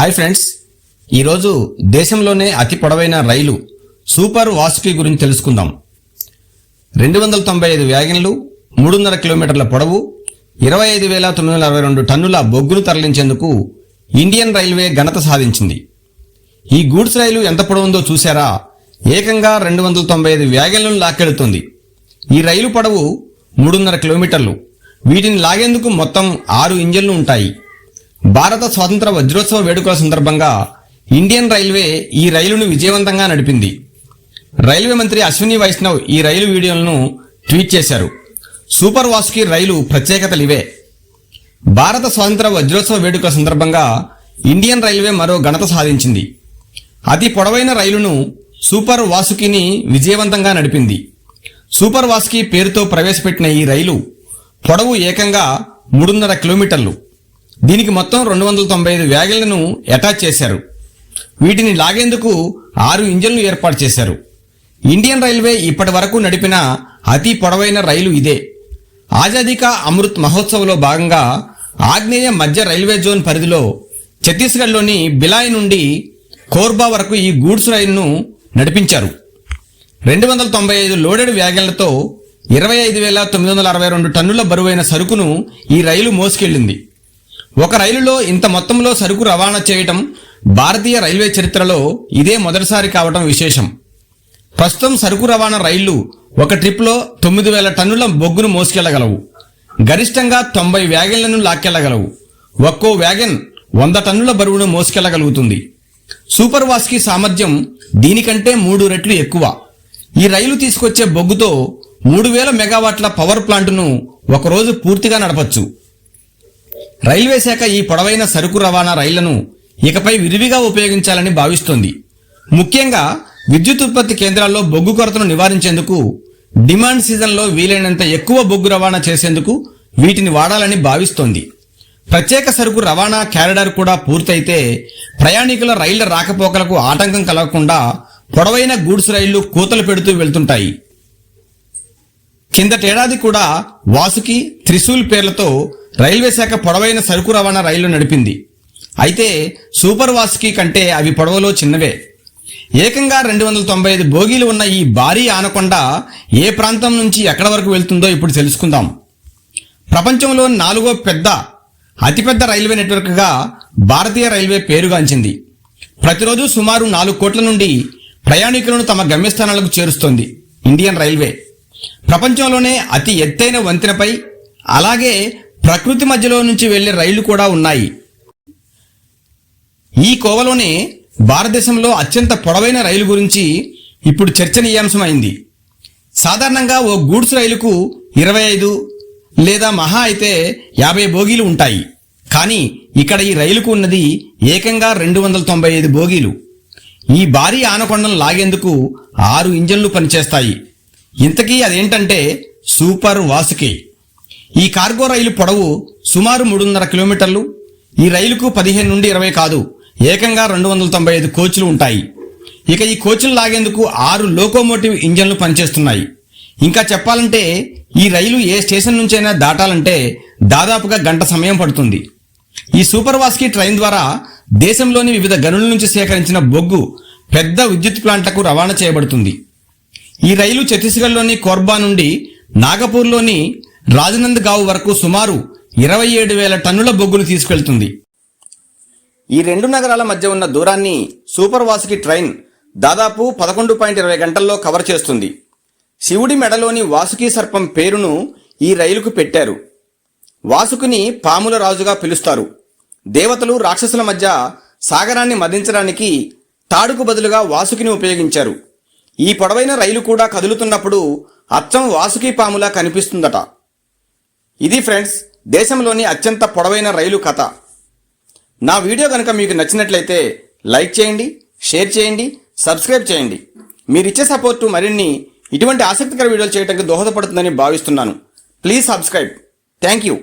Hi friends. ఈరోజు దేశంలోనే అతి పొడవైన రైలు సూపర్ వాసుకి గురించి తెలుసుకుందాం. రెండు వందల తొంభై ఐదు వ్యాగన్లు మూడున్నర కిలోమీటర్ల పొడవు ఇరవై ఐదు వేల తొమ్మిది వందల అరవై రెండు టన్నుల బొగ్గును తరలించేందుకు ఇండియన్ రైల్వే ఘనత సాధించింది. ఈ గూడ్స్ రైలు ఎంత పొడవుందో చూశారా? ఏకంగా రెండు వందల తొంభై ఐదు వ్యాగన్లను లాక్కెడుతుంది. ఈ రైలు పొడవు మూడున్నర కిలోమీటర్లు. వీటిని లాగేందుకు మొత్తం ఆరు ఇంజన్లు ఉంటాయి. భారత స్వాతంత్ర వజ్రోత్సవ వేడుకల సందర్భంగా ఇండియన్ రైల్వే ఈ రైలును విజయవంతంగా నడిపింది. రైల్వే మంత్రి అశ్విని వైష్ణవ్ ఈ రైలు వీడియోలను ట్వీట్ చేశారు. సూపర్ వాసుకి రైలు ప్రత్యేకతలు ఇవే భారత స్వాతంత్ర వజ్రోత్సవ వేడుకల సందర్భంగా ఇండియన్ రైల్వే మరో ఘనత సాధించింది. అతి పొడవైన రైలును సూపర్ వాసుకిని విజయవంతంగా నడిపింది. సూపర్ వాసుకి పేరుతో ప్రవేశపెట్టిన ఈ రైలు పొడవు ఏకంగా మూడున్నర కిలోమీటర్లు. దీనికి మొత్తం రెండు వందల తొంభై ఐదు వ్యాగన్లను అటాచ్ చేశారు. వీటిని లాగేందుకు ఆరు ఇంజన్లు ఏర్పాటు చేశారు. ఇండియన్ రైల్వే ఇప్పటి వరకు నడిపిన అతి పొడవైన రైలు ఇదే. ఆజాదీకా అమృత్ మహోత్సవ్లో భాగంగా ఆగ్నేయ మధ్య రైల్వే జోన్ పరిధిలో ఛత్తీస్గఢ్లోని బిలాయ్ నుండి కోర్బా వరకు ఈ గూడ్స్ రైలును నడిపించారు. రెండు వందల తొంభై ఐదు లోడెడ్ వ్యాగన్లతో ఇరవై ఐదు వేల తొమ్మిది వందల అరవై రెండు టన్నుల బరువైన సరుకును ఈ రైలు మోసుకెళ్ళింది ఒక రైలులో ఇంత మొత్తంలో సరుకు రవాణా చేయటం భారతీయ రైల్వే చరిత్రలో ఇదే మొదటిసారి కావటం విశేషం. ప్రస్తుతం సరుకు రవాణా రైళ్ళు ఒక ట్రిప్లో తొమ్మిది వేల టన్నుల బొగ్గును మోసుకెళ్ళగలవు. గరిష్టంగా తొంభై వ్యాగన్లను లాక్కెళ్ళగలవు. ఒక్కో వ్యాగన్ వంద టన్నుల బరువును మోసుకెళ్ళగలుగుతుంది. సూపర్ వాస్కి సామర్థ్యం దీనికంటే మూడు రెట్లు ఎక్కువ. ఈ రైలు తీసుకొచ్చే బొగ్గుతో మూడు వేల మెగావాట్ల పవర్ ప్లాంటును ఒకరోజు పూర్తిగా నడపచ్చు. రైల్వే శాఖ ఈ పొడవైన సరుకు రవాణా రైళ్ళను ఇకపై విరివిగా ఉపయోగించాలని భావిస్తోంది. ముఖ్యంగా విద్యుత్ ఉత్పత్తి కేంద్రాల్లో బొగ్గు కొరతను నివారించేందుకు డిమాండ్ సీజన్లో వీలైనంత ఎక్కువ బొగ్గు రవాణా చేసేందుకు వీటిని వాడాలని భావిస్తోంది. ప్రత్యేక సరుకు రవాణా క్యారిడార్ కూడా పూర్తయితే ప్రయాణికుల రైళ్ళ రాకపోకలకు ఆటంకం కలగకుండా పొడవైన గూడ్స్ రైళ్ళు కూతలు పెడుతూ వెళ్తుంటాయి. కిందటేడాది కూడా వాసుకి త్రిశూల్ పేర్లతో రైల్వే శాఖ పొడవైన సరుకు రవాణా రైళ్ళు నడిపింది. అయితే సూపర్ వాస్కి కంటే అవి పొడవలో చిన్నవే. ఏకంగా రెండు వందల తొంభై ఐదు బోగీలు ఉన్న ఈ భారీ ఆనకొండ ఏ ప్రాంతం నుంచి ఎక్కడ వరకు వెళ్తుందో ఇప్పుడు తెలుసుకుందాం. ప్రపంచంలో నాలుగో పెద్ద అతిపెద్ద రైల్వే నెట్వర్క్గా భారతీయ రైల్వే పేరుగాంచింది. ప్రతిరోజు సుమారు నాలుగు కోట్ల నుండి ప్రయాణికులను తమ గమ్యస్థానాలకు చేరుస్తోంది ఇండియన్ రైల్వే. ప్రపంచంలోనే అతి ఎత్తైన వంతెనపై అలాగే ప్రకృతి మధ్యలో నుంచి వెళ్ళే రైళ్ళు కూడా ఉన్నాయి. ఈ కోవలోనే భారతదేశంలో అత్యంత పొడవైన రైలు గురించి ఇప్పుడు చర్చనీయాంశమైంది. సాధారణంగా ఓ గూడ్స్ రైలుకు ఇరవై ఐదు లేదా మహా అయితే యాభై బోగీలు ఉంటాయి. కానీ ఇక్కడ ఈ రైలుకు ఉన్నది ఏకంగా రెండు వందల తొంభై ఐదు బోగీలు. ఈ భారీ ఆనకొండను లాగేందుకు ఆరు ఇంజన్లు పనిచేస్తాయి. ఇంతకీ అదేంటంటే సూపర్ వాసుకి. ఈ కార్గో రైలు పొడవు సుమారు మూడున్నర కిలోమీటర్లు ఈ రైలుకు పదిహేను నుండి ఇరవై కాదు ఏకంగా రెండు వందల తొంభై ఐదు కోచ్లు ఉంటాయి. ఇక ఈ కోచ్లు లాగేందుకు ఆరు లోకోమోటివ్ ఇంజన్లు పనిచేస్తున్నాయి. ఇంకా చెప్పాలంటే ఈ రైలు ఏ స్టేషన్ నుంచైనా దాటాలంటే దాదాపుగా గంట సమయం పడుతుంది. ఈ సూపర్ వాస్కి ట్రైన్ ద్వారా దేశంలోని వివిధ గనుల నుంచి సేకరించిన బొగ్గు పెద్ద విద్యుత్ ప్లాంట్లకు రవాణా చేయబడుతుంది. ఈ రైలు ఛత్తీస్గఢ్లోని కోర్బా నుండి నాగపూర్లోని రాజనందగావ్ వరకు సుమారు ఇరవై ఏడు వేల టన్నుల బొగ్గును తీసుకెళ్తుంది. ఈ రెండు నగరాల మధ్య ఉన్న దూరాన్ని సూపర్ వాసుకి ట్రైన్ దాదాపు పదకొండు పాయింట్ ఇరవై గంటల్లో కవర్ చేస్తుంది. శివుడి మెడలోని వాసుకి సర్పం పేరును ఈ రైలుకు పెట్టారు. వాసుకుని పాముల రాజుగా పిలుస్తారు. దేవతలు రాక్షసుల మధ్య సాగరాన్ని మదించడానికి తాడుకు బదులుగా వాసుకిని ఉపయోగించారు. ఈ పొడవైన రైలు కూడా కదులుతున్నప్పుడు అచ్చం వాసుకి పాములా కనిపిస్తుందట. ఇది ఫ్రెండ్స్ దేశంలోని అత్యంత పొడవైన రైలు కథ. నా వీడియో కనుక మీకు నచ్చినట్లయితే లైక్ చేయండి షేర్ చేయండి సబ్స్క్రైబ్ చేయండి. మీరిచ్చే సపోర్టు మరిన్ని ఇటువంటి ఆసక్తికర వీడియోలు చేయడానికి దోహదపడుతుందని భావిస్తున్నాను. Please subscribe. Thank you.